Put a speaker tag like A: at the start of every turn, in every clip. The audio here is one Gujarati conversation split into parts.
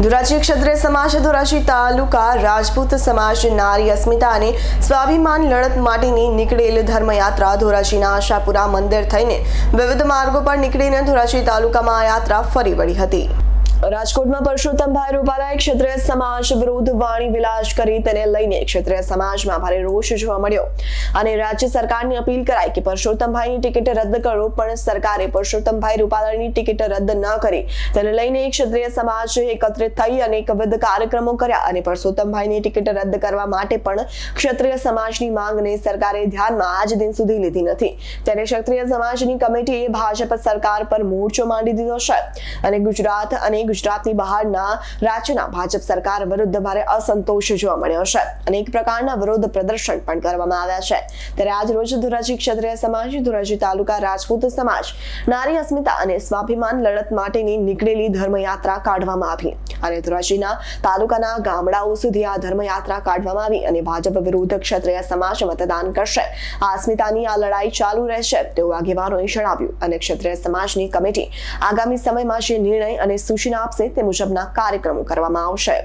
A: ધોરાજી ક્ષત્રિય સમાજ, ધોરાજી તાલુકા, રાજપૂત સમાજ, નારી અસ્મિતા અને સ્વાભિમાન લડત માટેની નીકળેલ ધર્મયાત્રા ધોરાજીના આશાપુરા મંદિર થઈને વિવિધ માર્ગો પર નીકળીને ધોરાજી તાલુકામાં યાત્રા ફરી વળી હતી. રાજકોટમાં પરસોત્તમભાઈ રૂપાલાએ ક્ષત્રિય સમાજ વિરુદ્ધ વાણી વિલાસ કરી તેને લઈને ક્ષત્રિય સમાજમાં ભારે રોષ જોવા મળ્યો. અને રાજ્ય સરકારની અપીલ કરાઈ કે પરસોત્તમભાઈની ટિકિટ રદ કરો, પણ સરકારે પરસોત્તમભાઈ રૂપાલાની ટિકિટ રદ ન કરી. તેને લઈને ક્ષત્રિય સમાજ એકત્રિત થઈ અનેકવિધ કાર્યક્રમો કર્યા અને પરસોત્તમભાઈની ટિકિટ રદ કરવા માટે પણ ક્ષત્રિય સમાજની માંગને સરકારે ધ્યાનમાં આજ દિન સુધી લીધી નથી. ત્યારે ક્ષત્રિય સમાજની કમિટીએ ભાજપ સરકાર પર મોરચો માંડી દીધો છે. અને ગુજરાત અને ગુજરાતની બહારના રાજ્યના ભાજપ સરકાર વિરુદ્ધ ભારે અસંતોષ જોવા મળ્યો છે. અનેક પ્રકારના વિરોધ પ્રદર્શન પણ કરવામાં આવ્યા છે. ત્યારે આજ રોજ ધોરાજી ક્ષત્રિય સમાજ, ધોરાજી તાલુકા રાજપૂત સમાજ, નારી અસ્મિતા અને સ્વાભિમાન લડત માટેની નીકળેલી ધર્મયાત્રા કાઢવામાં આવી. અને ધોરાજીના તાલુકાના ગામડાઓ સુધી આ ધર્મયાત્રા કાઢવામાં આવી અને ભાજપ વિરુદ્ધ ક્ષત્રિય સમાજ મતદાન કરશે. આ અસ્મિતાની આ લડાઈ ચાલુ રહેશે તેવું આગેવાનોએ જણાવ્યું. અને ક્ષત્રિય સમાજની કમિટી આગામી સમયમાં જે નિર્ણય અને સૂચના આપશે તે મુજબના કાર્યક્રમો કરવામાં આવશે.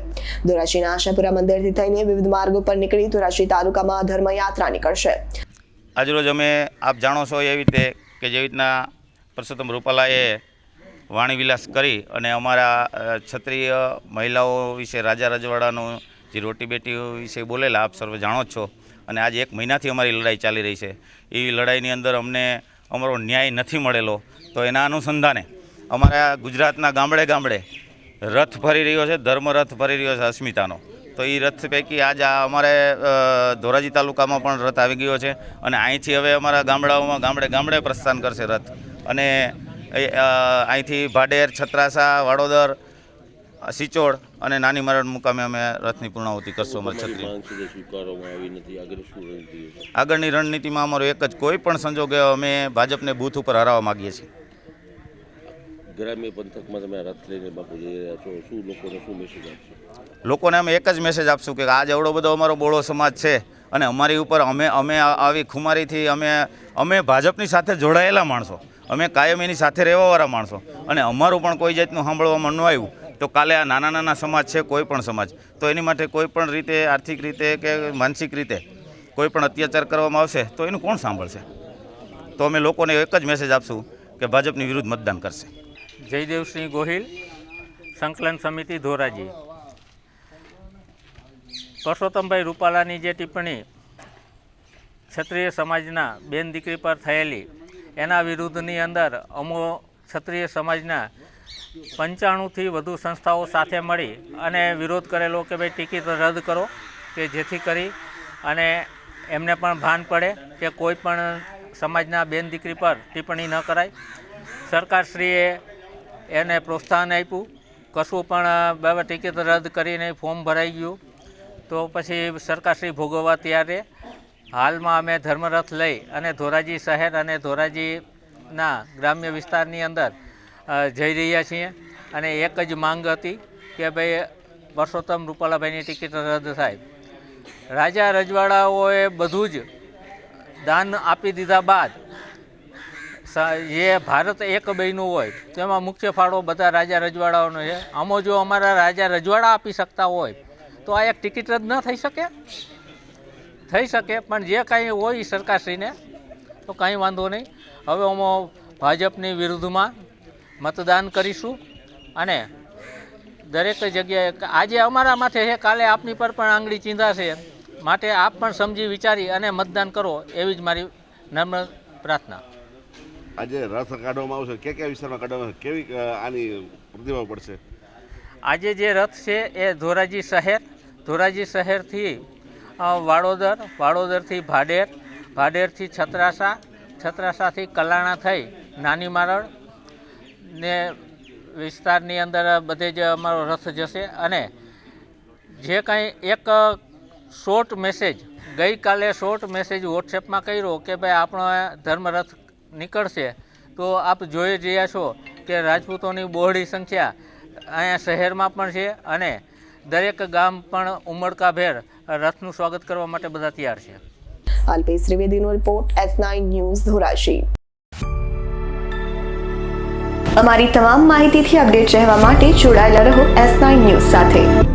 A: ધોરાજીના આશાપુરા મંદિરથી થઈને વિવિધ માર્ગો પર નીકળી ધોરાજી તાલુકામાં ધર્મયાત્રા નીકળશે.
B: આજરોજ અમે આપ જાણો છો એવી રીતે કે જેવી રીતના પરસોત્તમ રૂપાલાએ વાણીવિલાસ કરી અને અમારા ક્ષત્રિય મહિલાઓ વિશે, રાજા રજવાડાનું જે રોટી બેટી વિશે બોલેલા, આપ સર્વે જાણો જ છો. અને આજે એક મહિનાથી અમારી લડાઈ ચાલી રહી છે. એ લડાઈની અંદર અમને અમારો ન્યાય નથી મળેલો. તો એના અનુસંધાને અમારા ગુજરાતના ગામડે ગામડે રથ ફરી રહ્યો છે ધર્મ રથ ફરી રહ્યો છે અસ્મિતાનો. તો એ રથ પૈકી આજ આ અમારે ધોરાજી તાલુકામાં પણ રથ આવી ગયો છે અને અહીંથી હવે અમારા ગામડાઓમાં ગામડે ગામડે પ્રસ્થાન કરશે રથ. અને એ, અહીંથી ભાડેર છત્રાસા વાડોદર સિચોડ અને નાની મરણ મુકામે અમે રથની પૂર્ણાહુતિ કરશું અમારી છત્રી? આગળની રણનીતિમાં અમારો એક જ કોઈ પણ સંજોગે અમે ભાજપને બૂથ ઉપર હરાવવા માગીએ છીએ.
C: ગ્રામ્ય પંથકમાં તમે રથ લઈને બાપુ જઈ રહ્યા છો, શું લોકોને શું મેસેજ આપશો?
B: લોકોને અમે એક જ મેસેજ આપશું કે આજ એવડો બધો અમારો બોળો સમાજ છે અને અમારી ઉપર અમે અમે આવી ખુમારીથી અમે અમે ભાજપની સાથે જોડાયેલા માણસો. અમે કાયમ એની સાથે રહેવાવાળા માણસો. અને અમારું પણ કોઈ જાતનું સાંભળવામાં ન આવ્યું તો કાલે આ નાના નાના સમાજ છે, કોઈ પણ સમાજ. તો એની માટે કોઈ પણ રીતે, આર્થિક રીતે કે માનસિક રીતે કોઈ પણ અત્યાચાર કરવામાં આવશે તો એનું કોણ સાંભળશે? તો અમે લોકોને એક જ મેસેજ આપશું કે ભાજપની વિરુદ્ધ મતદાન કરશે.
D: જયદેવસિંહ ગોહિલ, સંકલન સમિતિ ધોરાજી. પરસોત્તમભાઈ રૂપાલાની જે ટિપ્પણી, ક્ષત્રિય સમાજના બેન દીકરી પર થયેલી, એના વિરુદ્ધની અંદર અમો ક્ષત્રિય સમાજના પંચાણુંથી વધુ સંસ્થાઓ સાથે મળી અને વિરોધ કરેલો કે ભાઈ ટિકિટ રદ કરો કે જેથી કરી અને એમને પણ ભાન પડે કે કોઈ પણ સમાજના બેન દીકરી પર ટિપ્પણી ન કરાય. સરકારશ્રીએ એને પ્રોત્સાહન આપ્યું. કશું પણ બાબા ટિકિટ રદ કરીને ફોર્મ ભરાઈ ગયું. તો પછી સરકારશ્રી ભોગવવા ત્યારે હાલમાં અમે ધર્મરથ લઈ અને ધોરાજી શહેર અને ધોરાજીના ગ્રામ્ય વિસ્તારની અંદર જઈ રહ્યા છીએ. અને એક જ માંગ હતી કે ભાઈ પરસોત્તમ રૂપાલાભાઈની ટિકિટ રદ થાય. રાજા રજવાડાઓએ બધું જ દાન આપી દીધા બાદ જે ભારત એક બહેનું હોય. તેમાં મુખ્ય ફાળો બધા રાજા રજવાડાઓનો છે. આમાં જો અમારા રાજા રજવાડા આપી શકતા હોય, તો આ એક ટિકિટ રદ ન થઈ શકે? થઈ શકે, પણ જે કાંઈ હોય સરકારશ્રીને, તો કાંઈ વાંધો નહીં. હવે અમે ભાજપની વિરુદ્ધમાં મતદાન કરીશું. અને દરેક જગ્યાએ આજે અમારા માથે છે, કાલે આપની પર પણ આંગળી ચીંધાશે. માટે આપ પણ સમજી વિચારી અને મતદાન કરો, એવી જ મારી નમ્ર પ્રાર્થના.
E: આજે રથ કાઢવામાં આવશે. કયા કયા વિસ્તારમાં કાઢવામાં કેવી આની પ્રતિભાવ પડશે?
D: આજે જે રથ છે એ ધોરાજી શહેર. ધોરાજી શહેરથી વાડોદર, વાડોદરથી ભાડેર, ભાડેરથી છત્રાસા, છત્રાસાથી કલાણા થઈ નાની મારળ ને વિસ્તારની અંદર બધે જ અમારો રથ જશે અને જે કાંઈ એક શોર્ટ મેસેજ ગઈકાલે શોર્ટ મેસેજ વોટ્સએપમાં કર્યો કે ભાઈ આપણો ધર્મરથ નીકળશે. તો આપ જોઈ રહ્યા છો કે રાજપૂતોની બહોળી સંખ્યા અહીંયા શહેરમાં પણ છે અને દરેક ગામ પણ ઉમળકાભેર રથનું સ્વાગત કરવા માટે બધા તૈયાર છે.
A: Alpesh ત્રિવેદીનો report S nine news Dhoraji અમારી તમામ માહિતીથી અપડેટ રહેવા માટે જોડાયેલા રહો એસ નાઇન ન્યૂઝ સાથે.